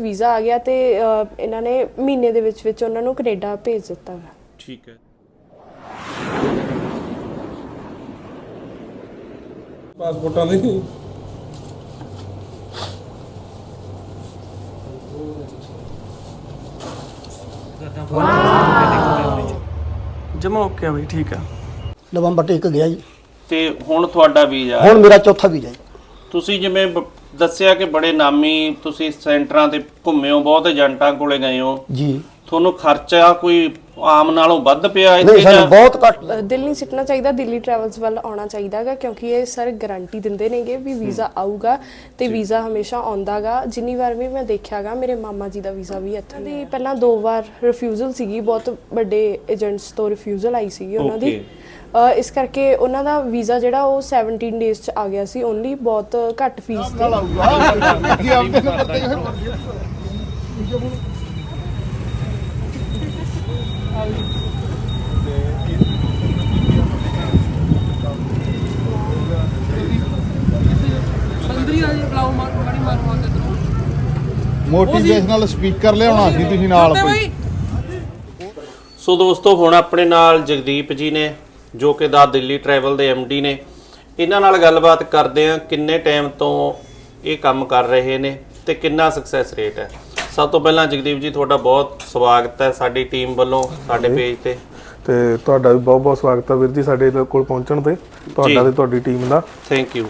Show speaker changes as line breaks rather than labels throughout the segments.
Visa ਆ ਗਿਆ ਤੇ ਅ, ਇਹਨਾਂ ਨੇ ਮਹੀਨੇ ਦੇ ਵਿੱਚ ਵਿੱਚ ਉਹਨਾਂ ਨੂੰ ਕੈਨੇਡਾ ਭੇਜ ਦਿੱਤਾ ਗਾ
ਠੀਕ ਹੈ।
ਪਾਸਪੋਰਟਾਂ ਦੇ।
ਜਮਾ ਓਕੇ ਆ ਬਈ ਠੀਕ ਆ।
ਨਵੰਬਰ ਟਿਕ ਗਿਆ ਜੀ।
ਤੇ ਹੁਣ ਤੁਹਾਡਾ ਵੀਜ਼ਾ
ਹੁਣ ਮੇਰਾ ਚੌਥਾ ਵੀਜ਼ਾ ਜੀ।
ਤੁਸੀਂ ਜਿਵੇਂ ਬ- ਦੱਸਿਆ ਕਿ ਬੜੇ ਨਾਮੀ ਤੁਸੀਂ ਸੈਂਟਰਾਂ ਤੇ ਘੁੰਮੇ ਹੋ ਬਹੁਤ ਏਜੰਟਾਂ ਕੋਲੇ ਗਏ ਹੋ।
ਜੀ।
ਤੁਹਾਨੂੰ ਖਰਚਾ ਕੋਈ ਆਮ ਨਾਲੋਂ ਵੱਧ ਪਿਆ
ਨਹੀਂ
ਇੱਥੇ
ਸਾਨੂੰ
ਜਾਂ
ਬਹੁਤ ਘੱਟ
ਦਿਲ ਨਹੀਂ ਸਿੱਟਣਾ ਚਾਹੀਦਾ ਦਿੱਲੀ ਟਰੈਵਲਸ ਵੱਲ ਆਉਣਾ ਚਾਹੀਦਾਗਾ ਕਿਉਂਕਿ ਇਹ ਸਰ ਗਾਰੰਟੀ ਦਿੰਦੇ ਨੇਗੇ ਵੀ ਵੀਜ਼ਾ ਆਊਗਾ ਤੇ ਵੀਜ਼ਾ ਹਮੇਸ਼ਾ ਆਉਂਦਾਗਾ ਜਿੰਨੀ ਵਾਰ ਵੀ ਮੈਂ ਦੇਖਿਆਗਾ ਮੇਰੇ ਮਾਮਾ ਜੀ ਦਾ ਵੀਜ਼ਾ ਵੀ ਇੱਥੇ ਦੀ ਪਹਿਲਾਂ ਦੋ ਵਾਰ ਰਿਫਿਊਜ਼ਲ ਸੀਗੀ ਬਹੁਤ ਵੱਡੇ ਏਜੰਟਸ ਤੋਂ ਰਿਫਿਊਜ਼ਲ ਆਈ ਸੀਗੀ ਉਹਨਾਂ ਦੀ।
Okay.
ਅ, ਇਸ ਕਰਕੇ ਉਹਨਾਂ ਦਾ ਵੀਜ਼ਾ ਜਿਹੜਾ ਉਹ 17 ਡੇਜ਼ ਚ ਆ ਗਿਆ ਸੀ ਓਨਲੀ ਬਹੁਤ ਘੱਟ ਫੀਸ ਤੇ
ਮੋਟੀਵੇਸ਼ਨਲ ਸਪੀਕਰ ਲਿਆਉਣਾ ਸੀ ਤੁਸੀਂ ਨਾਲ ਕੋਈ
ਸੋ ਦੋਸਤੋ ਹੁਣ ਆਪਣੇ ਨਾਲ ਜਗਦੀਪ ਜੀ ਨੇ ਜੋ ਕਿ ਦਾ ਦਿੱਲੀ ਟਰੈਵਲ ਦੇ ਡੀ ਨੇ। ਇਹਨਾਂ ਨਾਲ ਗੱਲਬਾਤ ਕਰਦੇ ਆ ਕਿੰਨੇ ਟਾਈਮ ਤੋਂ ਇਹ ਕੰਮ ਕਰ ਰਹੇ ਨੇ ਤੇ ਕਿੰਨਾ ਸਕਸੈਸ ਰੇਟ ਹੈ। ਸਭ ਤੋਂ ਪਹਿਲਾਂ ਜਗਦੀਪ ਜੀ ਤੁਹਾਡਾ ਬਹੁਤ ਸਵਾਗਤ ਹੈ ਸਾਡੀ ਟੀਮ ਵੱਲੋਂ ਸਾਡੇ ਪੇਜ ਤੇ।
ਤੇ ਤੁਹਾਡਾ ਵੀ ਬਹੁਤ ਬਹੁਤ ਸਵਾਗਤ ਹੈ ਵੀਰ ਜੀ ਸਾਡੇ ਕੋਲ ਪਹੁੰਚਣ ਤੇ ਤੁਹਾਡਾ ਤੇ ਤੁਹਾਡੀ ਟੀਮ ਦਾ।
ਥੈਂਕ ਯੂ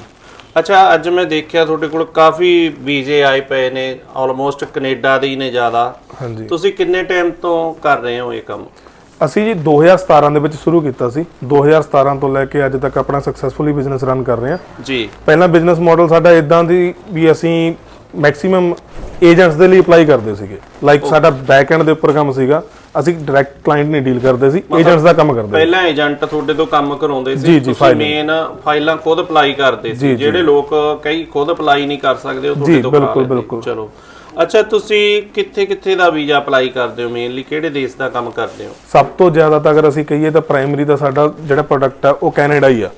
ਅੱਛਾ ਅੱਜ ਮੈਂ ਦੇਖਿਆ ਤੁਹਾਡੇ ਕੋਲ ਕਾਫੀ ਵੀਜ਼ੇ ਆਏ ਪਏ ਨੇ ਆਲਮੋਸਟ ਕੈਨੇਡਾ ਦੇ ਹੀ ਨੇ ਜ਼ਿਆਦਾ।
ਹਾਂਜੀ।
ਤੁਸੀਂ ਕਿੰਨੇ ਟਾਈਮ ਤੋਂ ਕਰ ਰਹੇ ਹੋ ਇਹ ਕੰਮ?
ਅਸੀਂ ਜੀ 2017 ਦੇ ਵਿੱਚ ਸ਼ੁਰੂ ਕੀਤਾ ਸੀ। 2017 ਤੋਂ ਲੈ ਕੇ ਅੱਜ ਤੱਕ ਆਪਣਾ ਸਕਸੈਸਫੁਲੀ ਬਿਜ਼ਨਸ ਰਨ ਕਰ ਰਹੇ ਹਾਂ।
ਜੀ।
ਪਹਿਲਾ ਬਿਜ਼ਨਸ ਮਾਡਲ ਸਾਡਾ ਇਦਾਂ ਦੀ ਵੀ ਅਸੀਂ ਮੈਕਸਿਮਮ ਏਜੰਟਸ ਦੇ ਲਈ ਅਪਲਾਈ ਕਰਦੇ ਸੀਗੇ। ਲਾਈਕ ਸਾਡਾ ਬੈਕ ਐਂਡ ਦੇ ਉੱਪਰ ਕੰਮ ਸੀਗਾ। ਅਸੀਂ ਡਾਇਰੈਕਟ ਕਲਾਇੰਟ ਨਹੀਂ ਡੀਲ ਕਰਦੇ ਸੀ। ਏਜੰਟਸ ਦਾ ਕੰਮ ਕਰਦੇ।
ਪਹਿਲਾਂ ਏਜੰਟ ਤੁਹਾਡੇ ਤੋਂ ਕੰਮ ਕਰਾਉਂਦੇ ਸੀ।
ਜੀ,
ਤੁਸੀਂ। ਮੇਨ ਫਾਈਲਾਂ ਖੁਦ ਅਪਲਾਈ ਕਰਦੇ ਸੀ। ਜਿਹੜੇ ਲੋਕ ਕਈ ਖੁਦ ਅਪਲਾਈ ਨਹੀਂ ਕਰ ਸਕਦੇ ਉਹ ਤੁਹਾਡੇ ਤੋਂ ਕਰਾ ਲੈਂਦੇ। ਚਲੋ। ਅੱਛਾ ਤੁਸੀਂ ਕਿੱਥੇ ਕਿੱਥੇ ਦਾ ਵੀਜ਼ਾ ਅਪਲਾਈ ਕਰਦੇ ਹੋ ਮੇਨਲੀ ਕਿਹੜੇ ਦੇਸ਼ ਦਾ ਕੰਮ ਕਰਦੇ ਹੋ?
ਸਭ ਤੋਂ ਜ਼ਿਆਦਾ ਤਾਂ ਅਗਰ ਅਸੀਂ ਕਹੀਏ ਤਾਂ ਪ੍ਰਾਇਮਰੀ ਦਾ ਸਾਡਾ ਜਿਹੜਾ ਪ੍ਰੋਡਕਟ ਆ ਉਹ ਕੈਨੇਡਾ ਹੀ ਆ।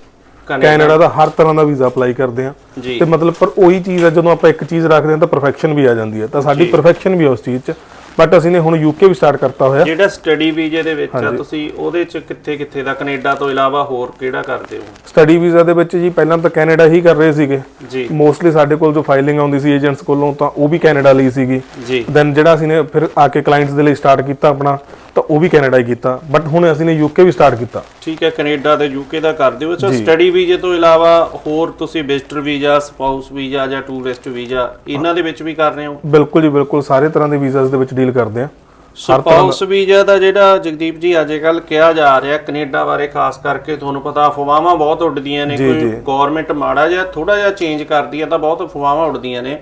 ਕੈਨੇਡਾ।
ਦਾ ਹਰ ਤਰ੍ਹਾਂ ਦਾ ਵੀਜ਼ਾ ਅਪਲਾਈ ਕਰਦੇ ਆ
ਜੀ।
ਤੇ ਮਤਲਬ ਪਰ ਉਹੀ ਚੀਜ਼ ਆ ਜਦੋਂ ਆਪਾਂ ਇੱਕ ਚੀਜ਼ ਰੱਖਦੇ ਆ ਤਾਂ ਪਰਫੈਕਸ਼ਨ ਵੀ ਆ ਜਾਂਦੀ ਹੈ। ਤਾਂ ਸਾਡੀ ਪਰਫੈਕਸ਼ਨ ਵੀ ਆ ਉਸ ਚੀਜ਼ 'ਚ। ਬਟ ਅਸੀਂ ਨੇ ਹੁਣ ਯੂਕੇ ਵੀ ਸਟਾਰਟ ਕਰਤਾ ਹੋਇਆ।
ਜਿਹੜਾ ਸਟੱਡੀ ਵੀਜ਼ੇ ਦੇ ਵਿੱਚ ਆ ਤੁਸੀਂ ਉਹਦੇ ਚ ਕਿੱਥੇ ਕਿੱਥੇ ਦਾ ਕੈਨੇਡਾ ਤੋਂ ਇਲਾਵਾ ਹੋਰ ਕਿਹੜਾ ਕਰਦੇ ਹੋ?
ਸਟੱਡੀ ਵੀਜ਼ਾ ਦੇ ਵਿੱਚ ਜੀ ਪਹਿਲਾਂ ਤਾਂ ਕੈਨੇਡਾ ਹੀ ਕਰ ਰਹੇ ਸੀਗੇ।
ਜੀ।
ਮੋਸਟਲੀ ਸਾਡੇ ਕੋਲ ਜੋ ਫਾਈਲਿੰਗ ਆਉਂਦੀ ਸੀ ਏਜੰਟਸ ਕੋਲੋਂ ਤਾਂ ਉਹ ਵੀ ਕੈਨੇਡਾ ਲਈ ਸੀਗੀ।
ਜੀ।
ਦੈਨ ਜਿਹੜਾ ਅਸੀਂ ਨੇ ਫਿਰ ਆ ਕੇ ਕਲਾਇੰਟਸ ਦੇ ਲਈ ਸਟਾਰਟ ਕੀਤਾ ਆਪਣਾ। ਤਾਂ ਉਹ ਵੀ ਕੈਨੇਡਾ ਹੀ ਕੀਤਾ। ਬਟ ਹੁਣ ਅਸੀਂ ਨੇ ਯੂਕੇ ਵੀ ਸਟਾਰਟ ਕੀਤਾ।
ਠੀਕ ਹੈ ਕੈਨੇਡਾ ਤੇ ਯੂਕੇ ਦਾ ਕਰਦੇ ਹੋ ਅੱਛਾ ਸਟੱਡੀ ਵੀਜ਼ੇ ਤੋਂ ਇਲਾਵਾ ਹੋਰ ਤੁਸੀਂ ਵਿਜ਼ਟਰ ਵੀਜ਼ਾ ਸਪਾਊਸ ਵੀਜ਼ਾ ਜਾਂ ਟੂਰਿਸਟ ਵੀਜ਼ਾ ਇਹਨਾਂ ਦੇ ਵਿੱਚ ਵੀ ਕਰ ਰਹੇ ਹੋ?
ਬਿਲਕੁਲ ਜੀ ਬਿਲਕੁਲ। ਸਾਰੇ ਤਰ੍ਹਾਂ ਦੇ ਵੀਜ਼ਾਸ ਦੇ ਵਿੱਚ ਡੀਲ ਕਰਦੇ ਆ
ਸਪਾਊਸ ਵੀਜ਼ਾ ਦਾ ਜਿਹੜਾ ਜਗਦੀਪ ਜੀ ਅੱਜ ਕੱਲ ਕਿਹਾ ਜਾ ਰਿਹਾ ਕੈਨੇਡਾ ਬਾਰੇ ਖਾਸ ਕਰਕੇ ਤੁਹਾਨੂੰ ਪਤਾ ਅਫਵਾਹਾਂ ਬਹੁਤ ਉੱਡਦੀਆਂ ਨੇ। ਕੋਈ ਗਵਰਨਮੈਂਟ ਮਾੜਾ ਜਿਹਾ ਥੋੜਾ ਜਿਹਾ ਚੇਂਜ ਕਰਦੀ ਹੈ ਤਾਂ ਬਹੁਤ ਅਫਵਾਹਾਂ ਉੱਡਦੀਆਂ ਨੇ।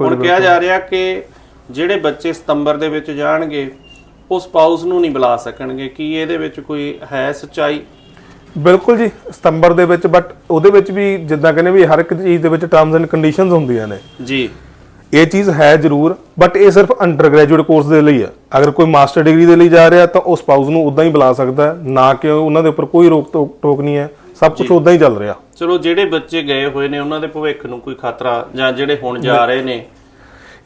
ਹੁਣ ਕਿਹਾ ਜਾ ਰਿਹਾ ਕਿ ਜਿਹੜੇ ਬੱਚੇ ਸਤੰਬਰ ਦੇ ਵਿੱਚ ਜਾਣਗੇ ਉਹ ਸਪਾਊਸ ਨੂੰ ਨਹੀਂ ਬੁਲਾ ਸਕਣਗੇ ਕੀ ਇਹਦੇ ਵਿੱਚ ਕੋਈ ਹੈ ਸੱਚਾਈ?
ਬਿਲਕੁਲ ਜੀ ਸਤੰਬਰ ਦੇ ਵਿੱਚ ਬਟ ਉਹਦੇ ਵਿੱਚ ਵੀ ਜਿੱਦਾਂ ਕਹਿੰਦੇ ਵੀ ਹਰ ਇੱਕ ਚੀਜ਼ ਦੇ ਵਿੱਚ ਟਰਮਸ ਐਂਡ ਕੰਡੀਸ਼ਨਸ ਹੁੰਦੀਆਂ ਨੇ।
ਜੀ।
ਇਹ ਚੀਜ਼ ਹੈ ਜ਼ਰੂਰ ਬਟ ਇਹ ਸਿਰਫ ਅੰਡਰ ਗ੍ਰੈਜੂਏਟ ਕੋਰਸ ਦੇ ਲਈ ਆ। ਅਗਰ ਕੋਈ ਮਾਸਟਰ ਡਿਗਰੀ ਦੇ ਲਈ ਜਾ ਰਿਹਾ ਤਾਂ ਉਹ ਸਪਾਊਸ ਨੂੰ ਉਦਾਂ ਹੀ ਬੁਲਾ ਸਕਦਾ ਹੈ ਨਾ ਕਿ ਉਹਨਾਂ ਦੇ ਉੱਪਰ ਕੋਈ ਰੋਕ ਟੋਕ ਨਹੀਂ ਹੈ ਸਭ ਕੁਝ ਉਦਾਂ ਹੀ ਚੱਲ ਰਿਹਾ।
ਚਲੋ ਜਿਹੜੇ ਬੱਚੇ ਗਏ ਹੋਏ ਨੇ ਉਹਨਾਂ ਦੇ ਭਵਿੱਖ ਨੂੰ ਕੋਈ ਖਤਰਾ ਜਾਂ ਜਿਹੜੇ ਹੁਣ ਜਾ ਰਹੇ ਨੇ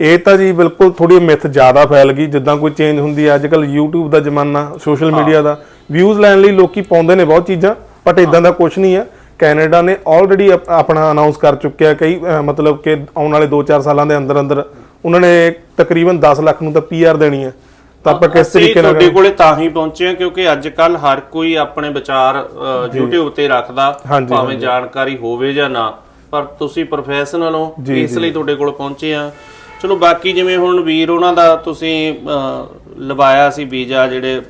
ਇਹ ਤਾਂ ਜੀ ਬਿਲਕੁਲ ਥੋੜੀ ਮਿਥ ਜ਼ਿਆਦਾ ਫੈਲ ਗਈ ਜਿੱਦਾਂ ਕੋਈ ਚੇਂਜ ਹੁੰਦੀ ਹੈ ਅੱਜ ਕੱਲ YouTube ਦਾ ਜ਼ਮਾਨਾ ਸੋਸ਼ਲ ਮੀਡੀਆ ਦਾ। ਵਿਊਜ਼ ਲੈਣ ਲਈ ਲੋਕੀ ਪਾਉਂਦੇ ਨੇ ਬਹੁਤ ਚੀਜ਼ਾਂ ਬਟ ਇਦਾਂ ਦਾ ਕੁਝ ਨਹੀਂ ਹੈ ਕੈਨੇਡਾ ਨੇ ਆਲਰੇਡੀ ਆਪਣਾ ਅਨਾਉਂਸ ਕਰ ਚੁੱਕਿਆ ਕਈ ਮਤਲਬ ਕਿ ਆਉਣ ਵਾਲੇ 2-4 ਸਾਲਾਂ ਦੇ ਅੰਦਰ ਅੰਦਰ ਉਹਨਾਂ ਨੇ ਤਕਰੀਬਨ 10 ਲੱਖ ਨੂੰ ਤਾਂ ਪੀਆਰ ਦੇਣੀ ਹੈ। ਤਾਂ ਆਪਾਂ ਕਿਸ ਤਰੀਕੇ ਨਾਲ
ਤੁਹਾਡੇ ਕੋਲੇ ਤਾਂ ਹੀ ਪਹੁੰਚੇ ਹਾਂ ਕਿਉਂਕਿ ਅੱਜ ਕੱਲ ਹਰ ਕੋਈ ਆਪਣੇ ਵਿਚਾਰ YouTube ਤੇ ਰੱਖਦਾ ਭਾਵੇਂ ਜਾਣਕਾਰੀ ਹੋਵੇ ਜਾਂ ਨਾ। ਪਰ ਤੁਸੀਂ ਪ੍ਰੋਫੈਸ਼ਨਲ ਹੋ ਇਸ ਲਈ ਤੁਹਾਡੇ ਕੋਲ ਪਹੁੰਚੇ ਆ ਚਲੋ ਬਾਕੀ ਜਿਵੇਂ ਹੁਣ ਵੀਰ ਉਹਨਾਂ ਦਾ ਤੁਸੀਂ ਲਵਾਇਆ ਸੀ ਵੀਜ਼ਾ ਜਿਹੜੇ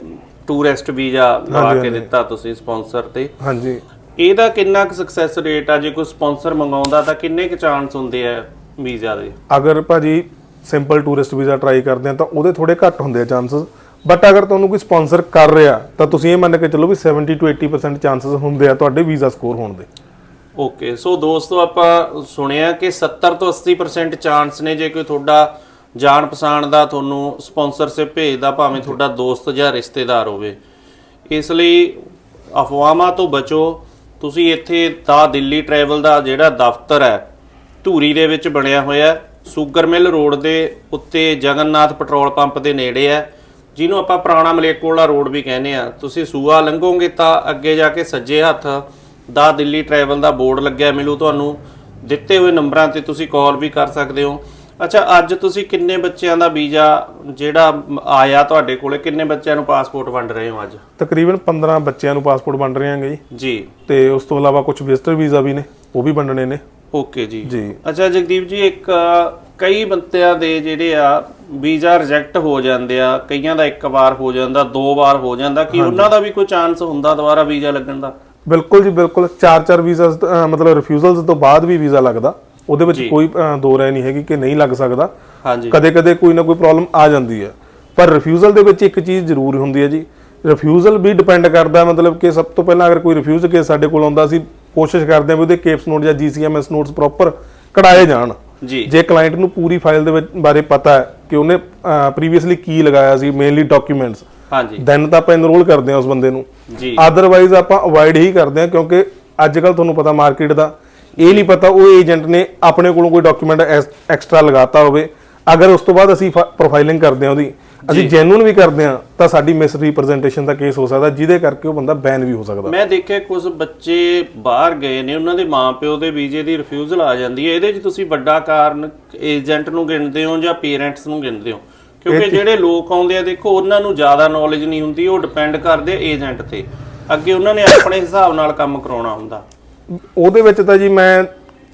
ਟੂਰਿਸਟ ਵੀਜ਼ਾ ਲਵਾ ਕੇ ਦਿੱਤਾ ਤੁਸੀਂ ਸਪਾਂਸਰ ਤੇ।
ਹਾਂਜੀ।
ਇਹਦਾ ਕਿੰਨਾ ਕੁ ਸਕਸੈਸ ਰੇਟ ਆ? ਜੇ ਕੋਈ ਸਪਾਂਸਰ ਮੰਗਾਉਂਦਾ ਤਾਂ ਕਿੰਨੇ ਕੁ ਚਾਂਸ ਹੁੰਦੇ ਆ ਵੀਜ਼ਾ ਦੇ?
ਅਗਰ ਭਾਜੀ ਸਿੰਪਲ ਟੂਰਿਸਟ ਵੀਜ਼ਾ ਟਰਾਈ ਕਰਦੇ ਆ ਤਾਂ ਉਹਦੇ ਥੋੜੇ ਘੱਟ ਹੁੰਦੇ ਆ ਚਾਂਸਸ ਬਟ ਅਗਰ ਤੁਹਾਨੂੰ ਕੋਈ ਸਪਾਂਸਰ ਕਰ ਰਿਹਾ ਤਾਂ ਤੁਸੀਂ ਇਹ ਮੰਨ ਕੇ ਚੱਲੋ ਵੀ 70 ਤੋਂ 80% ਚਾਂਸਸ ਹੁੰਦੇ ਆ ਤੁਹਾਡੇ ਵੀਜ਼ਾ ਸਕੋਰ ਹੋਣ ਦੇ।
ਓਕੇ ਸੋ ਦੋਸਤੋ ਆਪਾਂ ਸੁਣਿਆ ਕਿ 70 ਤੋਂ 80% ਚਾਂਸ ਨੇ ਜੇ ਕੋਈ ਤੁਹਾਡਾ ਜਾਣ ਪਛਾਣ ਦਾ ਤੁਹਾਨੂੰ ਸਪਾਂਸਰਸ਼ਿਪ ਭੇਜਦਾ, ਭਾਵੇਂ ਤੁਹਾਡਾ ਦੋਸਤ ਜਾਂ ਰਿਸ਼ਤੇਦਾਰ ਹੋਵੇ। ਇਸ ਲਈ ਅਫਵਾਹਾਂ ਤੋਂ ਬਚੋ। ਤੁਸੀਂ ਇੱਥੇ ਦਾ ਦਿੱਲੀ ਟਰੈਵਲ ਦਾ ਜਿਹੜਾ ਦਫ਼ਤਰ ਹੈ, ਧੂਰੀ ਦੇ ਵਿੱਚ ਬਣਿਆ ਹੋਇਆ ਹੈ। ਸ਼ੂਗਰ ਮਿਲ ਰੋਡ ਦੇ ਉੱਤੇ ਜਗਨਨਾਥ ਪੈਟਰੋਲ ਪੰਪ ਦੇ ਨੇੜੇ ਹੈ। ਜਿਹਨੂੰ ਆਪਾਂ ਪੁਰਾਣਾ ਮਲੇਕੋਲਾ ਰੋਡ ਵੀ ਕਹਿੰਦੇ ਆ ਤੁਸੀਂ ਸੂਆ ਲੰਘੋਗੇ ਤਾਂ ਅੱਗੇ ਜਾ ਕੇ ਸੱਜੇ ਹੱਥ ਦਾ ਦਿੱਲੀ ਟਰੈਵਲ ਦਾ ਬੋਰਡ ਲੱਗਿਆ ਮਿਲੂ ਤੁਹਾਨੂੰ। ਦਿੱਤੇ ਹੋਏ ਨੰਬਰਾਂ ਤੇ ਤੁਸੀਂ ਕਾਲ ਵੀ ਕਰ ਸਕਦੇ ਹੋ। ਅੱਛਾ ਅੱਜ ਤੁਸੀਂ ਕਿੰਨੇ ਬੱਚਿਆਂ ਦਾ ਵੀਜ਼ਾ ਜਿਹੜਾ ਆਇਆ ਤੁਹਾਡੇ ਕੋਲੇ? ਕਿੰਨੇ ਬੱਚਿਆਂ ਨੂੰ ਪਾਸਪੋਰਟ ਵੰਡ ਰਹੇ ਹੋ ਅੱਜ?
ਤਕਰੀਬਨ 15 ਬੱਚਿਆਂ ਨੂੰ ਪਾਸਪੋਰਟ ਵੰਡ ਰਹੇ ਹਾਂਗੇ ਜੀ।
ਜੀ।
ਤੇ ਉਸ ਤੋਂ ਇਲਾਵਾ ਕੁਝ ਵਿਜ਼ਟਰ ਵੀਜ਼ਾ ਵੀ ਨੇ ਉਹ ਵੀ ਵੰਡਣੇ ਨੇ।
ਓਕੇ ਜੀ।
ਜੀ।
ਅੱਛਾ ਜਗਦੀਪ ਜੀ ਇੱਕ ਕਈ ਬੰਦਿਆਂ ਦੇ ਜਿਹੜੇ ਆ ਵੀਜ਼ਾ ਰਿਜੈਕਟ ਹੋ ਜਾਂਦੇ ਆ ਕਈਆਂ ਦਾ ਇੱਕ ਵਾਰ ਹੋ ਜਾਂਦਾ ਦੋ ਵਾਰ ਹੋ ਜਾਂਦਾ ਕਿ ਉਹਨਾਂ ਦਾ ਵੀ ਕੋਈ ਚਾਂਸ ਹੁੰਦਾ ਦੁਬਾਰਾ ਵੀਜ਼ਾ ਲੱਗਣ ਦਾ?
ਬਿਲਕੁਲ ਜੀ ਬਿਲਕੁਲ। ਚਾਰ ਚਾਰ ਵੀਜ਼ਾ ਮਤਲਬ ਰਿਫਿਊਜ਼ਲਸ ਤੋਂ ਬਾਅਦ ਵੀ ਵੀਜ਼ਾ ਲੱਗਦਾ। ਉਹਦੇ ਵਿੱਚ ਕੋਈ ਦੋ ਰਾਏ ਨਹੀਂ ਹੈਗੀ ਕਿ ਨਹੀਂ ਲੱਗ ਸਕਦਾ।
ਹਾਂਜੀ।
ਕਦੇ ਕਦੇ ਕੋਈ ਨਾ ਕੋਈ ਪ੍ਰੋਬਲਮ ਆ ਜਾਂਦੀ ਹੈ। ਪਰ ਰਿਫਿਊਜ਼ਲ ਦੇ ਵਿੱਚ ਇੱਕ ਚੀਜ਼ ਜ਼ਰੂਰ ਹੁੰਦੀ ਹੈ ਜੀ। ਰਿਫਿਊਜ਼ਲ ਵੀ ਡਿਪੈਂਡ ਕਰਦਾ ਮਤਲਬ ਕਿ ਸਭ ਤੋਂ ਪਹਿਲਾਂ ਅਗਰ ਕੋਈ ਰਿਫਿਊਜ਼ ਕੇ ਸਾਡੇ ਕੋਲ ਆਉਂਦਾ ਸੀ ਕੋਸ਼ਿਸ਼ ਕਰਦੇ ਹਾਂ ਵੀ ਉਹਦੇ ਕੇਪਸ ਨੋਟ ਜਾਂ ਜੀਸੀਐਮਐਸ ਨੋਟਸ ਪ੍ਰੋਪਰ ਕਢਾਏ ਜਾਣ।
ਜੀ।
ਜੇ ਕਲਾਇੰਟ ਨੂੰ ਪੂਰੀ ਫਾਈਲ ਦੇ ਬਾਰੇ ਪਤਾ ਹੈ ਕਿ ਉਹਨੇ ਪ੍ਰੀਵੀਅਸਲੀ ਕੀ ਲਗਾਇਆ ਸੀ ਮੇਨਲੀ ਡਾਕੂਮੈਂਟਸ
ਹਾਂਜੀ।
ਦੈਨ ਤਾਂ ਆਪਾਂ ਐਨਰੋਲ ਕਰਦੇ ਹਾਂ ਉਸ ਬੰਦੇ ਨੂੰ।
ਜੀ।
ਆਦਰਵਾਈਜ਼ ਆਪਾਂ ਅਵੋਇਡ ਹੀ ਕਰਦੇ ਹਾਂ ਕਿਉਂਕਿ ਅੱਜ ਕੱਲ ਤੁਹਾਨੂੰ ਪਤਾ ਮਾਰਕੀਟ ਦਾ ਇਹ ਨਹੀਂ ਪਤਾ ਉਹ ਏਜੰਟ ਨੇ ਆਪਣੇ ਕੋਲੋਂ ਕੋਈ ਡਾਕੂਮੈਂਟ ਐਕਸਟਰਾ ਲਗਾਤਾ ਹੋਵੇ। ਅਗਰ ਉਸ ਤੋਂ ਬਾਅਦ ਅਸੀਂ ਪ੍ਰੋਫਾਈਲਿੰਗ ਕਰਦੇ ਹਾਂ ਉਹਦੀ ਅਸੀਂ ਜੈਨੂਨ ਵੀ ਕਰਦੇ ਹਾਂ ਤਾਂ ਸਾਡੀ ਮਿਸ ਰਿਪਰੈਜ਼ੈਂਟੇਸ਼ਨ ਦਾ ਕੇਸ ਹੋ ਸਕਦਾ ਜਿਹਦੇ ਕਰਕੇ ਉਹ ਬੰਦਾ ਬੈਨ ਵੀ ਹੋ ਸਕਦਾ।
ਮੈਂ ਦੇਖਿਆ ਕੁਝ ਬੱਚੇ ਬਾਹਰ ਗਏ ਨੇ ਉਹਨਾਂ ਦੇ ਮਾਪਿਓ ਦੇ ਵੀਜ਼ੇ ਦੀ ਰਿਫਿਊਜ਼ਲ ਆ ਜਾਂਦੀ ਹੈ। ਇਹਦੇ 'ਚ ਤੁਸੀਂ ਵੱਡਾ ਕਾਰਨ ਏਜੰਟ ਨੂੰ ਗਿਣਦੇ ਹੋ ਜਾਂ ਪੇਰੈਂਟਸ ਨੂੰ ਗਿਣਦੇ ਹੋ? ਕਿਉਂਕਿ ਜਿਹੜੇ ਲੋਕ ਆਉਂਦੇ ਆ ਦੇਖੋ ਉਹਨਾਂ ਨੂੰ ਜ਼ਿਆਦਾ ਨੌਲੇਜ ਨਹੀਂ ਹੁੰਦੀ ਉਹ ਡਿਪੈਂਡ ਕਰਦੇ ਏਜੰਟ ਤੇ। ਅੱਗੇ ਉਹਨਾਂ ਨੇ ਆਪਣੇ ਹਿਸਾਬ ਨਾਲ ਕੰਮ ਕਰਾਉਣਾ ਹੁੰਦਾ।
ਉਹਦੇ ਵਿੱਚ ਤਾਂ ਜੀ ਮੈਂ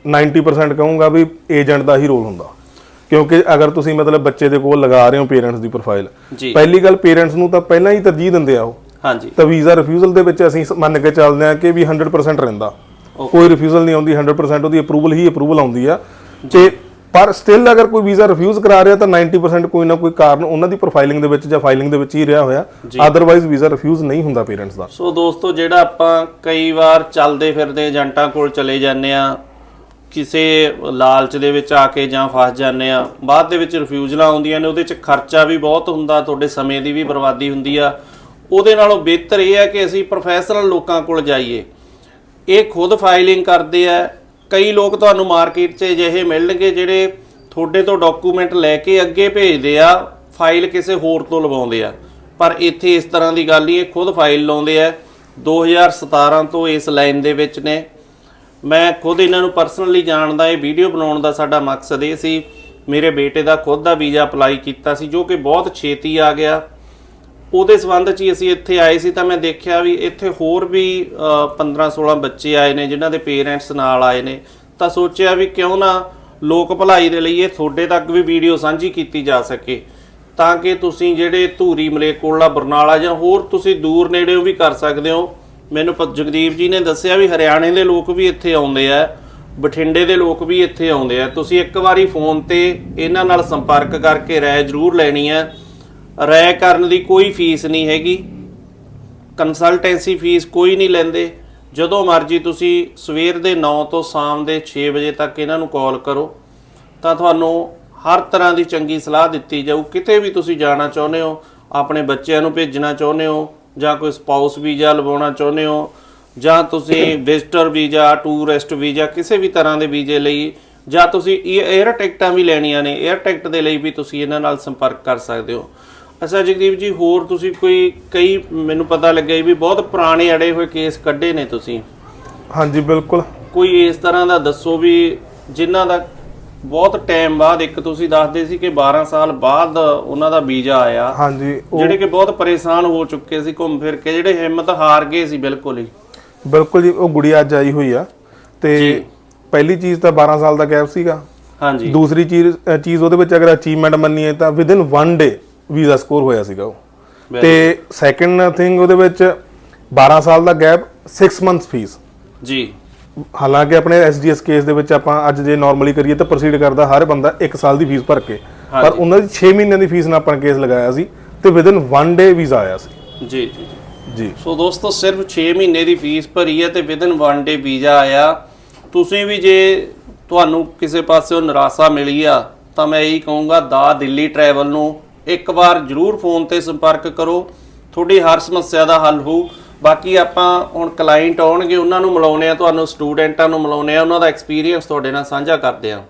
90% ਕਹੂੰਗਾ ਵੀ ਏਜੰਟ ਦਾ ਹੀ ਰੋਲ ਹੁੰਦਾ। ਕਿਉਂਕਿ ਅਗਰ ਤੁਸੀਂ ਮਤਲਬ ਬੱਚੇ ਦੇ ਕੋਲ ਲਗਾ ਰਹੇ ਹੋ ਪੇਰੈਂਟਸ ਦੀ ਪ੍ਰੋਫਾਈਲ ਪਹਿਲੀ ਗੱਲ ਪੇਰੈਂਟਸ ਨੂੰ ਤਾਂ ਪਹਿਲਾਂ ਹੀ ਤਰਜੀਹ ਦਿੰਦੇ ਆ ਉਹ।
ਹਾਂਜੀ।
ਤਾਂ ਵੀਜ਼ਾ ਰਿਫਿਊਜ਼ਲ ਦੇ ਵਿੱਚ ਅਸੀਂ ਮੰਨ ਕੇ ਚੱਲਦੇ ਹਾਂ ਕਿ ਵੀ 100% ਰਹਿੰਦਾ। ਕੋਈ ਰਿਫਿਊਜ਼ਲ ਨਹੀਂ ਆਉਂਦੀ 100% ਉਹਦੀ ਅਪਰੂਵਲ ਹੀ ਅਪਰੂਵਲ ਆਉਂਦੀ ਆ। ਤੇ ਪਰ ਸਟਿਲ ਅਗਰ ਕੋਈ ਵੀਜ਼ਾ ਰਿਫਿਊਜ਼ ਕਰਾ ਰਿਹਾ ਤਾਂ 90% ਕੋਈ ਨਾ ਕੋਈ ਕਾਰਨ ਉਹਨਾਂ ਦੀ ਪ੍ਰੋਫਾਈਲਿੰਗ ਦੇ ਵਿੱਚ ਜਾਂ ਫਾਈਲਿੰਗ ਦੇ ਵਿੱਚ ਹੀ ਰਿਹਾ ਹੋਇਆ। ਅਦਰਵਾਈਜ਼ ਵੀਜ਼ਾ ਰਿਫਿਊਜ਼ ਨਹੀਂ ਹੁੰਦਾ ਪੇਰੈਂਟਸ ਦਾ।
ਸੋ ਦੋਸਤੋ ਜਿਹੜਾ ਆਪਾਂ ਕਈ ਵਾਰ ਚੱਲਦੇ ਫਿਰਦੇ ਏਜੰਟਾਂ ਕੋਲ ਚਲੇ ਜਾਂਦੇ ਆ ਕਿਸੇ ਲਾਲਚ ਦੇ ਵਿੱਚ ਆ ਕੇ ਜਾਂ ਫਸ ਜਾਂਦੇ ਆ ਬਾਅਦ ਦੇ ਵਿੱਚ ਰਿਫਿਊਜ਼ਲਾਂ ਆਉਂਦੀਆਂ ਨੇ ਉਹਦੇ 'ਚ ਖਰਚਾ ਵੀ ਬਹੁਤ ਹੁੰਦਾ ਤੁਹਾਡੇ ਸਮੇਂ ਦੀ ਵੀ ਬਰਬਾਦੀ ਹੁੰਦੀ ਆ। ਉਹਦੇ ਨਾਲੋਂ ਬਿਹਤਰ ਇਹ ਹੈ ਕਿ ਅਸੀਂ ਪ੍ਰੋਫੈਸ਼ਨਲ ਲੋਕਾਂ ਕੋਲ ਜਾਈਏ। ਇਹ ਖੁਦ ਫਾਈਲਿੰਗ ਕਰਦੇ ਆ ਕਈ ਲੋਕ ਤੁਹਾਨੂੰ ਮਾਰਕੀਟ 'ਚ ਅਜਿਹੇ ਮਿਲਣਗੇ ਜਿਹੜੇ ਤੁਹਾਡੇ ਤੋਂ ਡਾਕੂਮੈਂਟ ਲੈ ਕੇ ਅੱਗੇ ਭੇਜਦੇ ਆ, ਫਾਈਲ ਕਿਸੇ ਹੋਰ ਤੋਂ ਲਵਾਉਂਦੇ ਆ। ਪਰ ਇੱਥੇ ਇਸ ਤਰ੍ਹਾਂ ਦੀ ਗੱਲ ਨਹੀਂ ਇਹ ਖੁਦ ਫਾਈਲ ਲਾਉਂਦੇ ਆ। 2017 ਤੋਂ ਇਸ ਲਾਈਨ ਦੇ ਵਿੱਚ ਨੇ। ਮੈਂ ਖੁਦ ਇਹਨਾਂ ਨੂੰ ਪਰਸਨਲੀ ਜਾਣਦਾ, ਇਹ ਵੀਡੀਓ ਬਣਾਉਣ ਦਾ ਸਾਡਾ ਮਕਸਦ ਇਹ ਸੀ। ਮੇਰੇ ਬੇਟੇ ਦਾ ਖੁਦ ਦਾ ਵੀਜ਼ਾ ਅਪਲਾਈ ਕੀਤਾ ਸੀ, ਜੋ ਕਿ ਬਹੁਤ ਛੇਤੀ ਆ ਗਿਆ। ਉਹਦੇ ਸਬੰਧ 'ਚ ਹੀ ਅਸੀਂ ਇੱਥੇ ਆਏ ਸੀ ਤਾਂ ਮੈਂ ਦੇਖਿਆ ਵੀ ਇੱਥੇ ਹੋਰ ਵੀ 15-16 ਬੱਚੇ ਆਏ ਨੇ ਜਿਨ੍ਹਾਂ ਦੇ ਪੇਰੈਂਟਸ ਨਾਲ ਆਏ ਨੇ। ਤਾਂ ਸੋਚਿਆ ਵੀ ਕਿਉਂ ਨਾ ਲੋਕ ਭਲਾਈ ਦੇ ਲਈ ਇਹ ਤੁਹਾਡੇ ਤੱਕ ਵੀ ਵੀਡੀਓ ਸਾਂਝੀ ਕੀਤੀ ਜਾ ਸਕੇ। ਤਾਂ ਕਿ ਤੁਸੀਂ ਜਿਹੜੇ ਧੂਰੀ ਮਲੇਕੋਲਾ ਬਰਨਾਲਾ ਜਾਂ ਹੋਰ ਤੁਸੀਂ ਦੂਰ ਨੇੜੇੋਂ ਵੀ ਕਰ ਸਕਦੇ ਹੋ। ਮੈਨੂੰ ਪ- ਜਗਦੀਪ ਜੀ ਨੇ ਦੱਸਿਆ ਵੀ ਹਰਿਆਣੇ ਦੇ ਲੋਕ ਵੀ ਇੱਥੇ ਆਉਂਦੇ ਆ, ਬਠਿੰਡੇ ਦੇ ਲੋਕ ਵੀ ਇੱਥੇ ਆਉਂਦੇ ਆ। ਤੁਸੀਂ ਇੱਕ ਵਾਰੀ ਫੋਨ ਤੇ ਇਹਨਾਂ ਨਾਲ ਸੰਪਰਕ ਕਰਕੇ ਰਾਏ ਜ਼ਰੂਰ ਲੈਣੀ ਹੈ ਰਾਏ ਕਰਨ ਦੀ ਕੋਈ ਫੀਸ ਨਹੀਂ ਹੈਗੀ। ਕੰਸਲਟੈਂਸੀ ਫੀਸ ਕੋਈ ਨਹੀਂ ਲੈਂਦੇ। ਜਦੋਂ ਮਰਜ਼ੀ ਤੁਸੀਂ ਸਵੇਰ ਦੇ 9 ਤੋਂ ਸ਼ਾਮ ਦੇ 6 ਵਜੇ ਤੱਕ ਇਹਨਾਂ ਨੂੰ ਕਾਲ ਕਰੋ, ਤਾਂ ਤੁਹਾਨੂੰ ਹਰ ਤਰ੍ਹਾਂ ਦੀ ਚੰਗੀ ਸਲਾਹ ਦਿੱਤੀ ਜਾਊ। ਕਿਤੇ ਵੀ ਤੁਸੀਂ ਜਾਣਾ ਚਾਹੁੰਦੇ ਹੋ, ਆਪਣੇ ਬੱਚਿਆਂ ਨੂੰ ਭੇਜਣਾ ਚਾਹੁੰਦੇ ਹੋ, ਜਾਂ ਕੋਈ ਸਪਾਊਸ ਵੀਜ਼ਾ ਲਵਾਉਣਾ ਚਾਹੁੰਦੇ ਹੋ, ਜਾਂ ਤੁਸੀਂ ਵਿਜ਼ਟਰ ਵੀਜ਼ਾ ਟੂਰਿਸਟ ਵੀਜ਼ਾ, ਕਿਸੇ ਵੀ ਤਰ੍ਹਾਂ ਦੇ ਵੀਜ਼ੇ ਲਈ, ਜਾਂ ਤੁਸੀਂ 에ਅਰ ਟਿਕਟਾਂ ਵੀ ਲੈਣੀਆਂ ਨੇ। 에ਅਰ ਟਿਕਟ ਦੇ ਲਈ ਵੀ ਤੁਸੀਂ ਇਹਨਾਂ ਨਾਲ ਸੰਪਰਕ ਕਰ ਸਕਦੇ ਹੋ। ਅੱਛਾ ਜਗਦੀਪ ਜੀ ਹੋਰ ਤੁਸੀਂ ਕੋਈ ਕਈ ਮੈਨੂੰ ਪਤਾ ਲੱਗਿਆ ਵੀ ਬਹੁਤ ਪੁਰਾਣੇ ਅੜੇ ਹੋਏ ਕੇਸ ਕੱਢੇ ਨੇ ਤੁਸੀਂ।
ਹਾਂਜੀ ਬਿਲਕੁਲ।
ਕੋਈ ਇਸ ਤਰ੍ਹਾਂ ਦਾ ਦੱਸੋ ਵੀ ਜਿਨ੍ਹਾਂ ਦਾ ਬਹੁਤ ਟਾਈਮ ਬਾਅਦ ਇੱਕ ਤੁਸੀਂ ਦੱਸਦੇ ਸੀ ਕਿ 12 ਸਾਲ ਬਾਅਦ ਉਹਨਾਂ ਦਾ ਵੀਜ਼ਾ ਆਇਆ
ਹਾਂਜੀ
ਜਿਹੜੇ ਕਿ ਬਹੁਤ ਪਰੇਸ਼ਾਨ ਹੋ ਚੁੱਕੇ ਸੀ ਘੁੰਮ ਫਿਰ ਕੇ ਜਿਹੜੇ ਹਿੰਮਤ ਹਾਰ ਗਏ ਸੀ ਬਿਲਕੁਲ ਹੀ।
ਬਿਲਕੁਲ ਜੀ ਉਹ ਗੁੜੀਆ ਅੱਜ ਆਈ ਹੋਈ ਆ ਤੇ ਪਹਿਲੀ ਚੀਜ਼ ਤਾਂ 12 ਸਾਲ ਦਾ ਗੈਪ ਸੀਗਾ।
ਹਾਂਜੀ।
ਦੂਸਰੀ ਚੀਜ਼ ਚੀਜ਼ ਉਹਦੇ ਵਿੱਚ ਅਗਰ ਅਚੀਵਮੈਂਟ ਮੰਨੀਏ ਤਾਂ ਵਿਦਿਨ 1 ਡੇ ਵੀਜ਼ਾ ਸਕੋਰ ਹੋਇਆ ਸੀਗਾ ਉਹ। ਤੇ ਸੈਕੰਡ ਥਿੰਗ ਉਹਦੇ ਵਿੱਚ 12 ਸਾਲ ਦਾ ਗੈਪ 6 ਮੰਥਸ ਫੀਸ
ਜੀ।
ਹਾਲਾਂਕਿ ਆਪਣੇ ਐਸਡੀਐਸ ਕੇਸ ਦੇ ਵਿੱਚ ਆਪਾਂ ਅੱਜ ਜੇ ਨਾਰਮਲੀ ਕਰੀਏ ਤਾਂ ਪ੍ਰੋਸੀਡ ਕਰਦਾ ਹਰ ਬੰਦਾ 1 ਸਾਲ ਦੀ ਫੀਸ ਭਰ ਕੇ। ਪਰ ਉਹਨਾਂ ਦੀ 6 ਮਹੀਨਿਆਂ ਦੀ ਫੀਸ ਨਾਲ ਆਪਾਂ ਕੇਸ ਲਗਾਇਆ ਸੀ ਤੇ ਵਿਦਿਨ 1 ਡੇ ਵੀਜ਼ਾ ਆਇਆ ਸੀ।
ਜੀ ਜੀ
ਜੀ।
ਸੋ ਦੋਸਤੋ ਸਿਰਫ 6 ਮਹੀਨੇ ਦੀ ਫੀਸ ਭਰੀ ਹੈ ਤੇ ਵਿਦਨ 1 ਡੇ ਵੀਜ਼ਾ ਆਇਆ। ਤੁਸੀਂ ਵੀ ਜੇ ਤੁਹਾਨੂੰ ਕਿਸੇ ਪਾਸਿਓਂ ਨਿਰਾਸ਼ਾ ਮਿਲੀ ਆ ਤਾਂ ਮੈਂ ਇਹੀ ਕਹੂੰਗਾ ਦਾ ਦਿੱਲੀ ਟਰੈਵਲ ਨੂੰ ਇੱਕ ਵਾਰ ਜਰੂਰ ਫੋਨ ਤੇ ਸੰਪਰਕ ਕਰੋ। ਤੁਹਾਡੀ ਹਰ ਸਮੱਸਿਆ ਦਾ ਹੱਲ ਹੋਊ। ਬਾਕੀ ਆਪਾਂ ਹੁਣ ਕਲਾਇੰਟ ਆਉਣਗੇ, ਉਹਨਾਂ ਨੂੰ ਮਿਲਾਉਣੇ ਆ ਤੁਹਾਨੂੰ ਸਟੂਡੈਂਟਾਂ ਨੂੰ ਮਿਲਾਉਣੇ ਆ ਉਹਨਾਂ ਦਾ ਐਕਸਪੀਰੀਅੰਸ ਤੁਹਾਡੇ ਨਾਲ ਸਾਂਝਾ ਕਰਦੇ ਆ